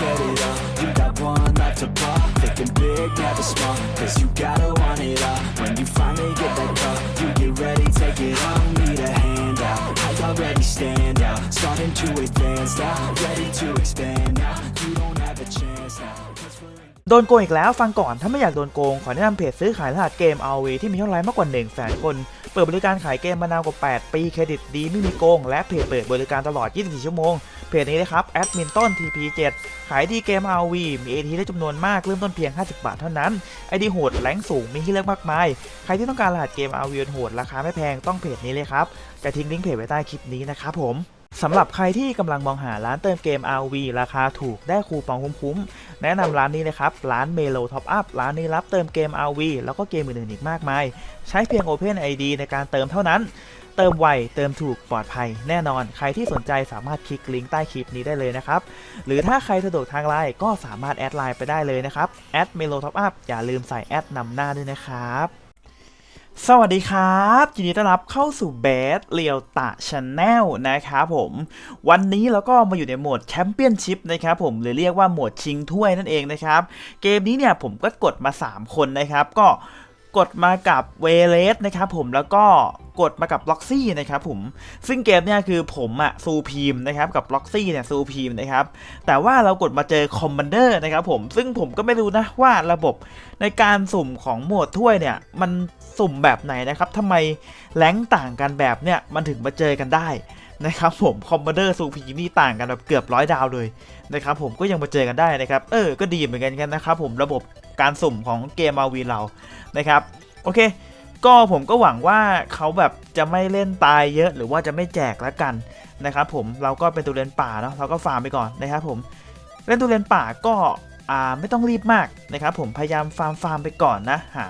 get it up. You got one life to ball. Thinking big, never small. Cause you gotta want it all. When you finally get that call, you get ready, take it on. Need a hand out. I already stand out. Starting to advance now. Ready to expand now. You don't have a chance now. โดนโกงอีกแล้วฟังก่อนถ้าไม่อยากโดนโกง ขอแนะนำเพจซื้อขายรหัสเกม RV ที่มียอดไลค์มากกว่า1แสนคน เปิดบริการขายเกมมานานกว่า 8 ปีเครดิตดีไม่มีโกง และเพจเปิดบริการตลอด 24 ชั่วโมง เพจนี้นะครับแอดมินต้น TP7 ขายดีเกม RV มี AT ได้จำนวนมากเริ่มต้นเพียง 50 บาทเท่านั้นไอดีโหดแรงสูงมีให้เลือกมากมาย ใครที่ต้องการรหัสเกม RV โหดราคาไม่แพงต้องเพจนี้เลยครับ จะทิ้งลิงก์เพจไว้ใต้คลิปนี้นะครับผมสำหรับใครที่กำลังมองหาร้านเติมเกม RV ราคาถูกได้คูปองคุ้มๆ แนะนำร้านนี้เลยครับ ร้าน Melo Top Up ร้านนี้รับเติมเกม RV แล้วก็เกมอื่นๆอีกมากมาย ใช้เพียง Open ID ในการเติมเท่านั้น เติมไวเติมถูกปลอดภัยแน่นอน ใครที่สนใจสามารถคลิกลิงก์ใต้คลิปนี้ได้เลยนะครับ หรือถ้าใครสะดวกทางไลน์ก็สามารถแอดไลน์ไปได้เลยนะครับแอด Melo Top Up อย่าลืมใส่แอดนำหน้าด้วยนะครับสวัสดีครับยินดีต้อนรับเข้าสู่เบสเรียวตะชาแนลนะครับผม วันนี้เราก็มาอยู่ในโหมดแชมเปี้ยนชิพนะครับผมหรือเรียกว่าโหมดชิงถ้วยนั่นเองนะครับ เกมนี้เนี่ยผมก็กดมา 3 คนนะครับ ก็ กดมากับเวเลสนะครับผมแล้วก็กดมากับล็อกซี่นะครับผมซึ่งเกมเนี่ยคือผมอะซูพีมนะครับกับล็อกซี่เนี่ยซูพีมนะครับแต่ว่าเรากดมาเจอคอมมานเดอร์นะครับผมซึ่งผมก็ไม่รู้นะว่าระบบในการสุ่มของหมวดถ้วยเนี่ยมันสุ่มแบบไหนนะครับทำไมแรงต่างกันแบบเนี่ยมันถึงมาเจอกันได้นะครับผมคอมมานเดอร์ซูพีมนี่ต่างกันแบบเกือบร้อยดาวเลยนะครับผมก็ยังมาเจอกันได้นะครับเออก็ดีเหมือนกันกันนะครับผมระบบ การสุ่มของเกมมาวีเรานะครับ โอเค ก็ผมก็หวังว่าเขาแบบจะไม่เล่นตายเยอะหรือว่าจะไม่แจกแล้วกันนะครับผมเราก็เป็นตัวเล่นป่าเนาะเราก็ฟาร์มไปก่อนนะครับผมเล่นตัวเล่นป่าก็อ่าไม่ต้องรีบมากนะครับผมพยายามฟาร์มฟาร์มไปก่อนนะ หา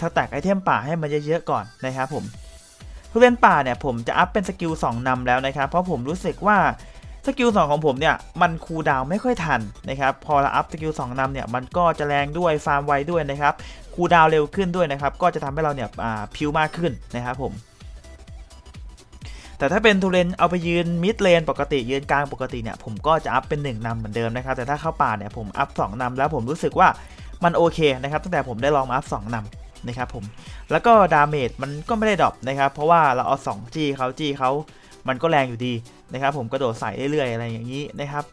สแต็กไอเทมป่าให้มันเยอะๆก่อนนะครับผมผู้เล่นป่าเนี่ยผมจะอัพเป็นสกิล2นำแล้วนะครับ เพราะผมรู้สึกว่า สกิล2ของผมเนี่ยมันคูลดาวไม่ค่อยทันนะครับพอเราอัพสกิล2นำเนี่ยมันก็จะแรงด้วยฟาร์มไวด้วยนะครับคูลดาวเร็วขึ้นด้วยนะครับก็จะทำให้เราเนี่ยพิวมากขึ้นนะครับผมแต่ถ้าเป็นทูเลนเอาไปยืนมิดเลนปกติยืนกลางปกติเนี่ยผมก็จะอัพเป็น 1นำเหมือนเดิมนะครับแต่ถ้าเข้าป่าเนี่ยผมอัพ2นำแล้วผมรู้สึกว่ามันโอเคนะครับตั้งแต่ผมได้ลองมาอัพ2นำ นะครับผม แล้วก็ดาเมจมันก็ไม่ได้ดรอปนะครับ เพราะว่าเราเอา2จีเขาจีเขามันก็แรงอยู่ดีนะครับผมกระโดดใส่เรื่อยๆอะไรอย่างนี้นะครับ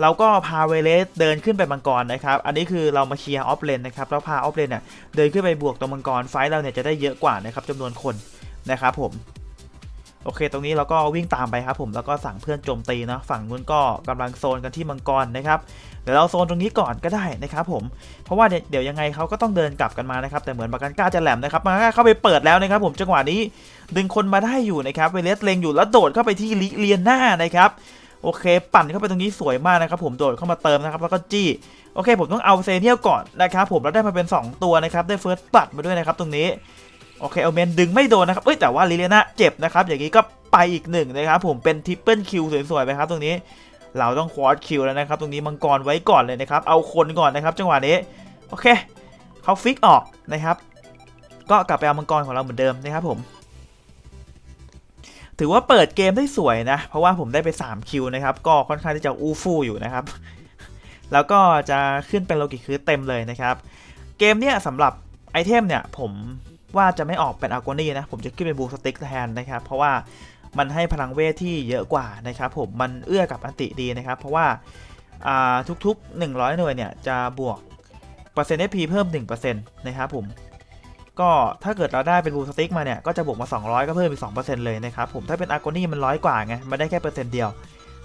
เราก็พาเวเลสเดินขึ้นไปมังกรนะครับ อันนี้คือเรามาเคลียร์ออฟเลนนะครับแล้วพาออฟเลนเนี่ยเดินขึ้นไปบวกตรงมังกรไฟท์เราเนี่ยจะได้เยอะกว่านะครับจำนวนคนนะครับผม โอเค ตรงนี้เราก็วิ่งตามไปครับผมแล้วก็สั่งเพื่อนโจมตีนะฝั่งนู้นก็กำลังโซนกันที่มังกรนะครับเดี๋ยวเราโซนตรงนี้ก่อนก็ได้นะครับผมเพราะว่าเดี๋ยวยังไงเขาก็ต้องเดินกลับกันมานะครับแต่เหมือนบากันก้าจะแหลมนะครับมาก้าเข้าไปเปิดแล้วนะครับ ผมจังหวะนี้ดึงคนมาได้อยู่นะครับเวเลสเลงอยู่แล้วโดดเข้าไปที่ลิเลียนหน้านะครับโอเค ปั่นเข้าไปตรงนี้สวยมากนะครับผมโดดเข้ามาเติมนะครับแล้วก็จี้โอเค ผมต้องเอาเซเนียลก่อนนะครับผมแล้วได้มาเป็น 2 ตัวนะครับได้เฟิร์สบัตมาด้วยนะครับตรงนี้ โอเคเอาเมนดึงไม่โดนนะครับเอ้ยแต่ว่าลิเลียนาเจ็บนะครับ อย่างนี้ก็ไปอีกหนึ่งนะครับผมเป็นทริปเปิลคิวสวยๆไปครับตรงนี้ เราต้องควอดคิวแล้วนะครับ ตรงนี้มังกรไว้ก่อนเลยนะครับ เอาคนก่อนนะครับ จังหวะนี้โอเคเขาฟิกออกนะครับ ก็กลับไปเอามังกรของเราเหมือนเดิมนะครับผม ถือว่าเปิดเกมได้สวยนะ เพราะว่าผมได้ไป3คิวนะครับก็ค่อนข้างที่จะอู้ฟู่อยู่นะครับ แล้วก็จะขึ้นเป็นโลกิคือเต็มเลยนะครับ เกมเนี้ยสำหรับไอเทมเนี่ยผม ว่าจะไม่ออกเป็นอ g กนี่นะ ผมจะขึ้นเป็นบูสติกแทนนะครับ เพราะว่ามันให้พลังเวทที่เยอะกว่านะครับผมมันเอื้อกับอันติดีนะครับ เพราะว่าทุกๆ 100 หน่วยเนี่ยจะบวกเปอร์เซ็นต์ HP เพิ่ม 1%นะครับผมก็ถ้าเกิดเราได้เป็นบูสติกมาเนี่ยก็จะบวกมา 200 ก็เพิ่มอีก 2%เลยนะครับผมถ้าเป็นอาร์โกนี่มันร้อยกว่าไงมันได้แค่เปอร์เซ็นต์เดียว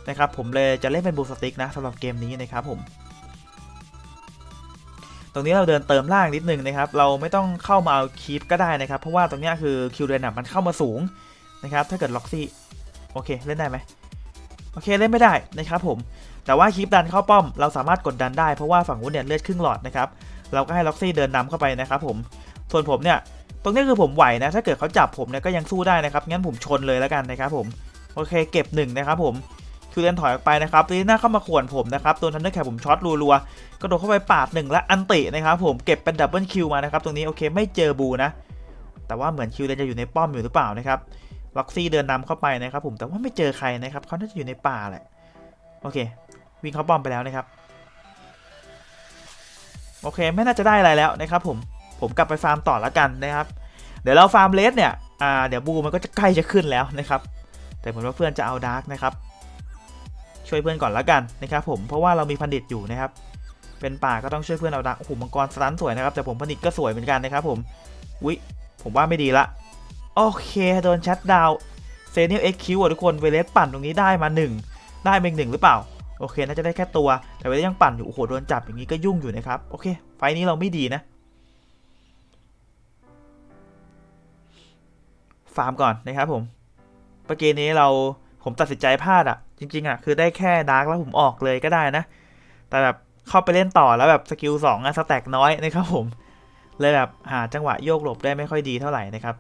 นะครับผมเลยจะเล่นเป็นบูสติกนะสำหรับเกมนี้นะครับผม ตรงนี้เราเดินเติมล่างนิดนึงนะครับ เราไม่ต้องเข้ามาเอาคีปก็ได้นะครับ เพราะว่าตรงนี้คือคิวเรนอะมันเข้ามาสูงนะครับ ถ้าเกิดล็อกซี่โอเคเล่นได้ไหมโอเคเล่นไม่ได้นะครับผม แต่ว่าคลิปดันเข้าป้อม เราสามารถกดดันได้เพราะว่าฝั่งนู้นเนี่ยเลือดครึ่งหลอดนะครับ เราก็ให้ล็อกซี่เดินนำเข้าไปนะครับผม ส่วนผมเนี่ยตรงนี้คือผมไหวนะ ถ้าเกิดเขาจับผมเนี่ยก็ยังสู้ได้นะครับ งั้นผมชนเลยแล้วกันนะครับผม โอเคเก็บหนึ่งนะครับผม คิวเลนถอยออกไปนะครับลีน่าเข้ามาข่วนผมนะครับโดนทันเดอร์แคร์ผมช็อตรัวๆกระโดดเข้าไปปาดหนึ่งและอันตินะครับผมเก็บเป็นดับเบิลคิวมานะครับตรงนี้โอเคไม่เจอบูนะ แต่ว่าเหมือนคิวเลนจะอยู่ในป้อมอยู่หรือเปล่านะครับล็อกซี่เดินนำเข้าไปนะครับผมแต่ว่าไม่เจอใครนะครับเขาน่าจะอยู่ในป่าแหละโอเค วิ่งเข้าป้อมไปแล้วนะครับโอเคไม่น่าจะได้อะไรแล้วนะครับผมผมกลับไปฟาร์มต่อแล้วกันนะครับ เดี๋ยวเราฟาร์มเลสเนี่ยอ่าเดี๋ยวบูมันก็จะใกล้จะขึ้นแล้วนะครับ แต่เหมือนว่าเพื่อนจะเอาดาร์กนะครับ ช่วยเพื่อนก่อนแล้วกันนะครับผมเพราะว่าเรามีพันดิตอยู่นะครับ เป็นป่าก็ต้องช่วยเพื่อนเอาดาร์กโอ้โหมังกรสตันสวยนะครับ แต่ผมพันดิตก็สวยเหมือนกันนะครับผมวิผมว่าไม่ดีละโอเคโดนชัดดาวเซเนียลเอ็กคิวทุกคนเวเลสปั่นตรงนี้ได้มาหนึ่งได้เมงหนึ่งหรือเปล่าโอเคน่าจะได้แค่ตัว แต่เวลายังปั่นอยู่โอ้โหโดนจับอย่างนี้ก็ยุ่งอยู่นะครับ โอเค ไฟล์นี้เราไม่ดีนะ ฟาร์มก่อนนะครับผม เมื่อกี้นี้เราผมตัดสินใจพลาดอะ่ะจริง ๆอะ่ะ คือได้แค่ดาร์กแล้วผมออกเลยก็ได้นะ แต่แบบเข้าไปเล่นต่อแล้วแบบสกิลสองอะสแต็กน้อยนะครับผม เลยแบบหาจังหวะโยกหลบได้ไม่ค่อยดีเท่าไหร่นะครับ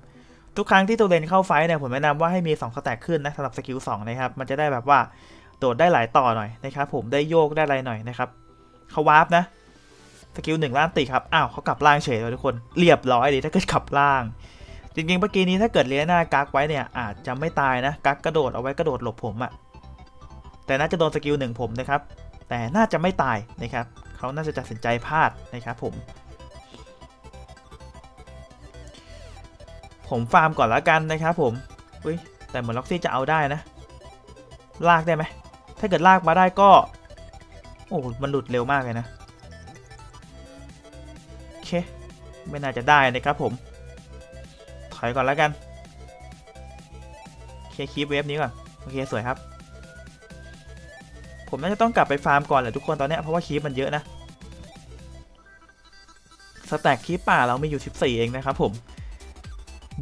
ทุกครั้งที่ตัวเลนเข้าไฟเนี่ยผมแนะนำว่าให้มี2สแต็กขึ้นนะสำหรับสกิล2นะครับ มันจะได้แบบว่าโดดได้หลายต่อหน่อยนะครับผมได้โยกได้อะไรหน่อยนะครับเขาวาร์ปนะสกิลหนึ่งล่างติครับอ้าวเขากลับล่างเฉยเลยทุกคนเรียบร้อยดีถ้าเกิดกลับล่าง จริงๆเมื่อกี้นี้ถ้าเกิดเลียหน้ากักไว้เนี่ยอาจจะไม่ตายนะกักกระโดดเอาไว้กระโดดหลบผมอะ แต่น่าจะโดนสกิลหนึ่งผมนะครับ แต่น่าจะไม่ตายนะครับ เขาน่าจะตัดสินใจพลาดนะครับผม ผมฟาร์มก่อนแล้วกันนะครับผม อุ้ยแต่เหมือนล็อกซี่จะเอาได้นะ ลากได้ไหม ถ้าเกิดลากมาได้ก็ โอ้ มันหลุดเร็วมากเลยนะ โอเค ไม่น่าจะได้นะครับผม ถอยก่อนแล้วกันโอเคคีบเวฟนี้ก่อน โอเค สวยครับ ผมน่าจะต้องกลับไปฟาร์มก่อนแหละทุกคนตอนนี้เพราะว่าคีบมันเยอะนะสแต็กคีบป่าเรามีอยู่ 14 เองนะครับผม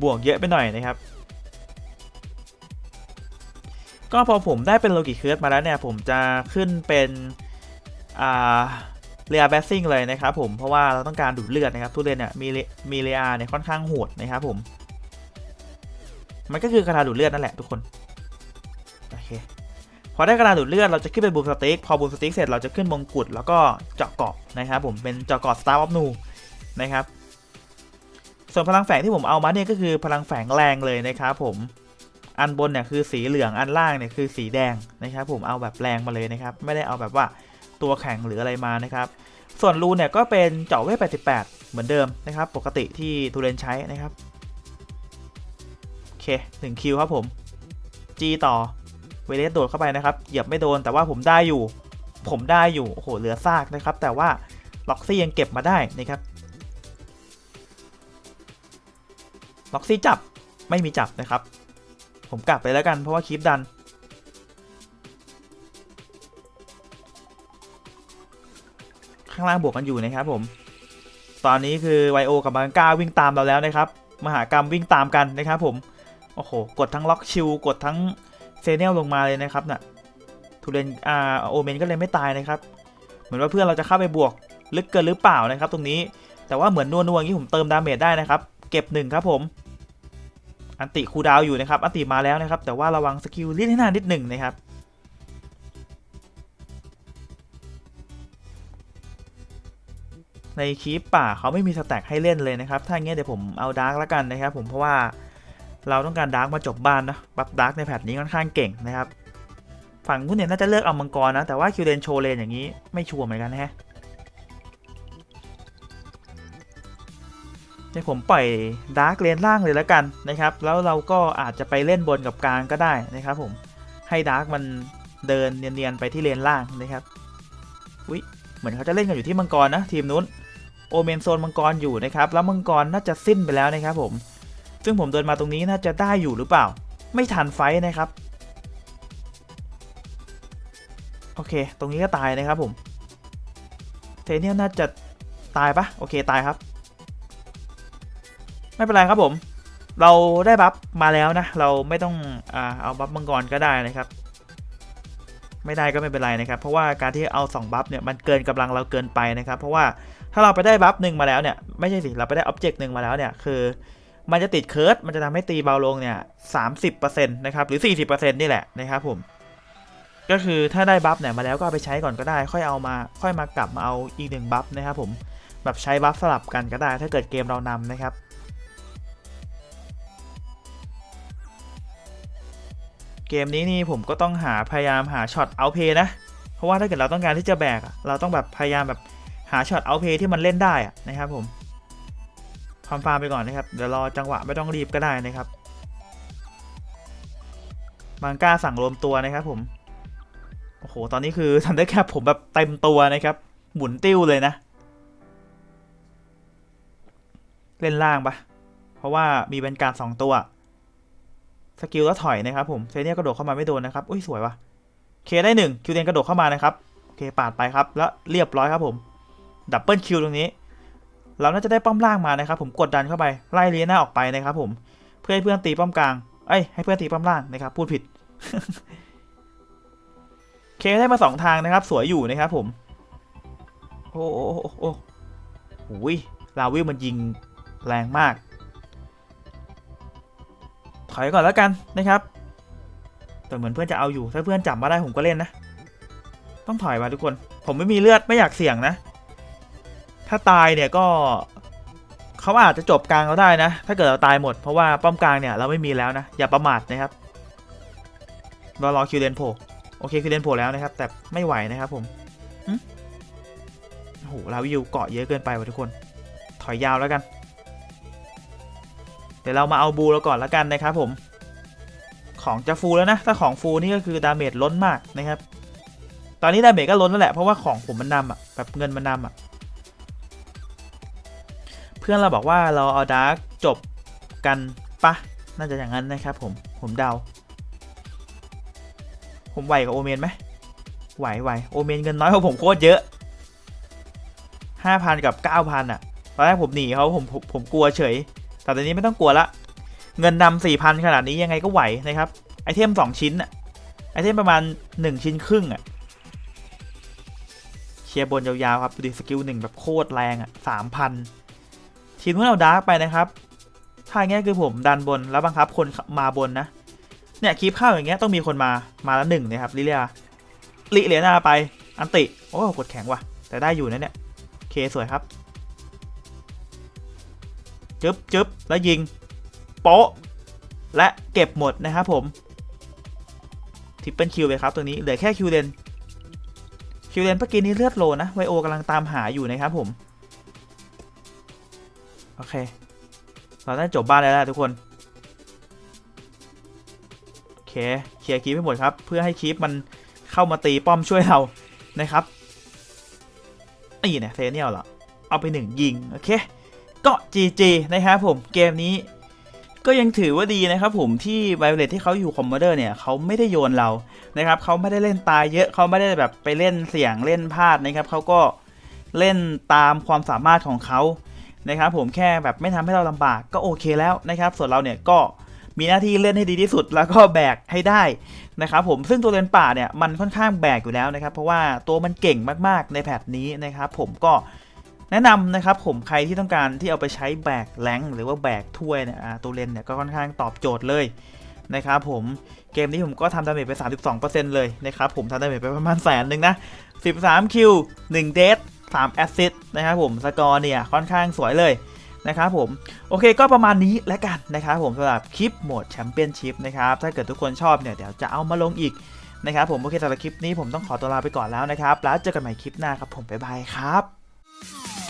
บวกเยอะไปหน่อยนะครับ ก็พอผมได้เป็นโลกิเคิร์ดมาแล้วเนี่ย ผมจะขึ้นเป็นอ่าเรียแบสซิ่งเลยนะครับผมเพราะว่าเราต้องการดูดเลือดนะครับทุเรียนเนี่ยมีมีเรียเนี่ยค่อนข้างโหดนะครับผมมันก็คือคาถาดูดเลือดนั่นแหละทุกคน โอเค พอได้กระดาษดูดเลือดเราจะขึ้นเป็นบูมสติ๊กพอบูมสติ๊กเสร็จเราจะขึ้นมงกุฎแล้วก็เจาะเกาะนะครับผมเป็นเจาะเกาะสตาร์ออฟนูนะครับส่วนพลังแฝงที่ผมเอามาเนี่ยก็คือพลังแฝงแรงเลยนะครับผมอันบนเนี่ยคือสีเหลืองอันล่างเนี่ยคือสีแดงนะครับผมเอาแบบแรงมาเลยนะครับไม่ได้เอาแบบว่าตัวแข็งหรืออะไรมานะครับส่วนรูเนี่ยก็เป็นเจาะเวท88 เหมือนเดิมนะครับ ปกติที่ทูเรนใช้นะครับโอเค1คิวครับผม G ต่อ วเลสโดดเข้าไปนะครับ เหยียบไม่โดนแต่ว่าผมได้อยู่ ผมได้อยู่ โอ้โห เหลือซากนะครับ แต่ว่าล็อกซี่ยังเก็บมาได้นะครับ ล็อกซี่จับ ไม่มีจับนะครับ ผมกลับไปแล้วกันเพราะว่าคลิปดัน ข้างล่างบวกกันอยู่นะครับผม ตอนนี้คือไวโอกับบังก้าวิ่งตามเราแล้วนะครับ มหากรรมวิ่งตามกันนะครับผม โอ้โห กดทั้งล็อกชิลกดทั้ง เซเนลลงมาเลยนะครับน่ะทูเรนอ่าโอเมนก็เลยไม่ตายนะครับ เหมือนว่าเพื่อนเราจะเข้าไปบวกลึกเกินหรือเปล่านะครับ ตรงนี้แต่ว่าเหมือนนัวๆอย่างนี้ผมเติมดาเมจได้นะครับ เก็บหนึ่งครับผมอันติคูดาวอยู่นะครับอันติมาแล้วนะครับ แต่ว่าระวังสกิลเลี่ยนให้นานนิดหนึ่งนะครับในคีปป่าเขาไม่มีสแต็กให้เล่นเลยนะครับ ถ้าอย่างเงี้ยเดี๋ยวผมเอาดาร์กแล้วกันนะครับ ผมเพราะว่า เราต้องการดาร์กมาจบบ้านนะบัฟดาร์กในแพทนี้ค่อนข้างเก่งนะครับ ฝั่งผู้เนี่ยน่าจะเลือกเอามังกรนะ แต่ว่าคิวเลนโชเลนอย่างนี้ไม่ชัวร์เหมือนกันนะฮะเดี๋ยวผมปล่อยดาร์กเลนล่างเลยแล้วกันนะครับ แล้วเราก็อาจจะไปเล่นบนกับกลางก็ได้นะครับผม ให้ดาร์กมันเดินเนียนๆไปที่เลนล่างนะครับอุ้ยเหมือนเขาจะเล่นกันอยู่ที่มังกรนะทีมนู้น โอเมนโซนมังกรอยู่นะครับ แล้วมังกรน่าจะสิ้นไปแล้วนะครับผม ซึ่งผมเดินมาตรงนี้น่าจะได้อยู่หรือเปล่า ไม่ทันไฟนะครับ โอเค ตรงนี้ก็ตายนะครับผม เทเนียน่าจะตายปะโอเคตายครับ ไม่เป็นไรครับผม เราได้บัฟมาแล้วนะ เราไม่ต้องอเอาบัฟมังกรก็ได้นะครับ ไม่ได้ก็ไม่เป็นไรนะครับ เพราะว่าการที่เอา2บัฟเนี่ยมันเกินกำลังเราเกินไปนะครับ เพราะว่าถ้าเราไปได้บัฟหนึ่งมาแล้วเนี่ยไม่ใช่สิเราไปได้อ็อบเจกต์หนึ่งมาแล้วเนี่ยคือ มันจะติดเคิร์ดมันจะทำให้ตีเบาลงเนี่ยสามสิบเปอร์เซ็นต์นะครับหรือสี่สิบเปอร์เซ็นต์นี่แหละนะครับผมก็คือถ้าได้บัฟเนี่ยมาแล้วก็เอาไปใช้ก่อนก็ได้ ค่อยเอามาค่อยมากลับมาเอาอีกหนึ่งบัฟนะครับผมแบบใช้บัฟสลับกันก็ได้ ถ้าเกิดเกมเรานำนะครับเกมนี้นี่ผมก็ต้องหาพยายามหาช็อตเอาเพย์นะ เพราะว่าถ้าเกิดเราต้องการที่จะแบกเราต้องแบบพยายามแบบหาช็อตเอาเพย์ที่มันเล่นได้นะครับผม ฟาร์มฟาร์มไปก่อนนะครับ เดี๋ยวรอจังหวะไม่ต้องรีบก็ได้นะครับ มังกาสั่งรวมตัวนะครับผม โอ้โห ตอนนี้คือทันเดอร์แคปผมแบบเต็มตัวนะครับ หมุนติ้วเลยนะ เล่นล่างปะเพราะว่ามีเป็นการสองตัว สกิลแล้วถอยนะครับผม เซเนียกระโดดเข้ามาไม่โดนนะครับ อุ้ยสวยวะเคได้หนึ่งคิวเดนกระโดดเข้ามานะครับ โอเคปาดไปครับ แล้วเรียบร้อยครับผม ดับเบิลคิวตรงนี้ เราน่าจะได้ป้อมล่างมานะครับผมกดดันเข้าไปไล่เลียน่าออกไปนะครับผมเพื่อให้เพื่อนตีป้อมกลางเอ้ยให้เพื่อนตีป้อมล่างนะครับพูดผิดเคได้มาสองทางนะครับ สวยอยู่นะครับผม โอ้โอโอ้โอ้โอ้ยลาวิลมันยิงแรงมาก ถอยก่อนแล้วกันนะครับ แต่เหมือนเพื่อนจะเอาอยู่ ถ้าเพื่อนจับมาได้ผมก็เล่นนะ ต้องถอยมาทุกคน ผมไม่มีเลือดไม่อยากเสี่ยงนะ ถ้าตายเนี่ยก็เขาอาจจะจบกลางเราได้นะ ถ้าเกิดเราตายหมดเพราะว่าป้อมกลางเนี่ยเราไม่มีแล้วนะ อย่าประมาทนะครับรอรอคิวเดนโผล่โอเคคิวเดนโผล่แล้วนะครับ แต่ไม่ไหวนะครับผมโอ้โหลาวิวเกาะเยอะเกินไปว่ะทุกคน ถอยยาวแล้วกัน เดี๋ยวเรามาเอาบูเราก่อนแล้วกันนะครับผม ของจะฟูลแล้วนะ ถ้าของฟูลนี่ก็คือดาเมจล้นมากนะครับ ตอนนี้ดาเมจก็ล้นแล้วแหละเพราะว่าของผมมันนำอะแบบเงินมันนำอะ พื่อนเราบอกว่าเราเอาดาร์กจบกันปะน่าจะอย่างนั้นนะครับผม ผมเดา ผมไหวกับโอเมนไหมไหวไหวโอเมนเงินน้อยกว่าผมโคตรเยอะ5,000กับ9,000อะ ตอนแรกผมหนีเขาผมผมผมกลัวเฉย แต่ตอนนี้ไม่ต้องกลัวละ เงินนำสี่พันขนาดนี้ยังไงก็ไหวนะครับ ไอเทมสองชิ้นอะไอเทมประมาณหนึ่งชิ้นครึ่งอะเคลียร์บนยาวๆครับ ดูดิสกิลหนึ่งแบบโคตรแรงอะสามพัน ทีมเพื่อนเอาดาร์กไปนะครับถ้าง่าเงี้ยคือผมดันบนแล้วบังคับคนมาบนนะ เนี่ยคลิปเข้าอย่างเงี้ยต้องมีคนมามาล้วหนึ่งนะครับลิเลียลิเลียนาไปอันติโอ้กดแข็งว่ะ แต่ได้อยู่นะเนี่ยเคสวยครับจึ๊บจึ๊บแล้วยิงโป๊ะและเก็บหมดนะครับผมทิปเปิลคิวไปครับตัวนี้เหลือแค่คิวเดนคิวเดนเมื่อกี้นี้เลือดโลนะไวโอกำลังตามหาอยู่นะครับผม โอเค เราได้จบบ้านแล้วละทุกคน โอเค เคลียร์คีปให้หมดครับ เพื่อให้คีปมันเข้ามาตีป้อมช่วยเรา นะครับนี่เนี่ยเซเนียลเหรอ เอาไปหนึ่งยิง โอเค ก็ GG นะครับผม เกมนี้ ก็ยังถือว่าดีนะครับผมที่ไวโอเลตที่เขาอยู่คอมมานเดอร์เนี่ยเขาไม่ได้โยนเรา นะครับเขาไม่ได้เล่นตายเยอะเขาไม่ได้แบบไปเล่นเสี่ยงเล่นพลาดนะครับเขาก็เล่นตามความสามารถของเขา นะครับผมแค่แบบไม่ทำให้เราลำบากก็โอเคแล้วนะครับส่วนเราเนี่ยก็มีหน้าที่เล่นให้ดีที่สุดแล้วก็แบกให้ได้นะครับผมซึ่งตัวเลนป่าเนี่ยมันค่อนข้างแบกอยู่แล้วนะครับเพราะว่าตัวมันเก่งมากๆในแพทนี้นะครับผมก็แนะนำนะครับผมใครที่ต้องการที่เอาไปใช้แบกแรงหรือว่าแบกถ้วยเนี่ยตัวเลนเนี่ยก็ค่อนข้างตอบโจทย์เลยนะครับผมเกมนี้ผมก็ทำดาเมจไป 32%เลยนะครับผมทำดาเมจไปประมาณแสนหนึ่งนะ 13 คิว 1 เดท 3แอสซิสนะครับผมสกอร์เนี่ยค่อนข้างสวยเลยนะครับผมโอเคก็ประมาณนี้แล้วกันนะครับผมสำหรับคลิปโหมดแชมเปี้ยนชิพนะครับถ้าเกิดทุกคนชอบเนี่ยเดี๋ยวจะเอามาลงอีกนะครับผมโอเคสำหรับคลิปนี้ผมต้องขอตัวลาไปก่อนแล้วนะครับ แล้วเจอกันใหม่คลิปหน้าครับผมบ๊ายบายครับ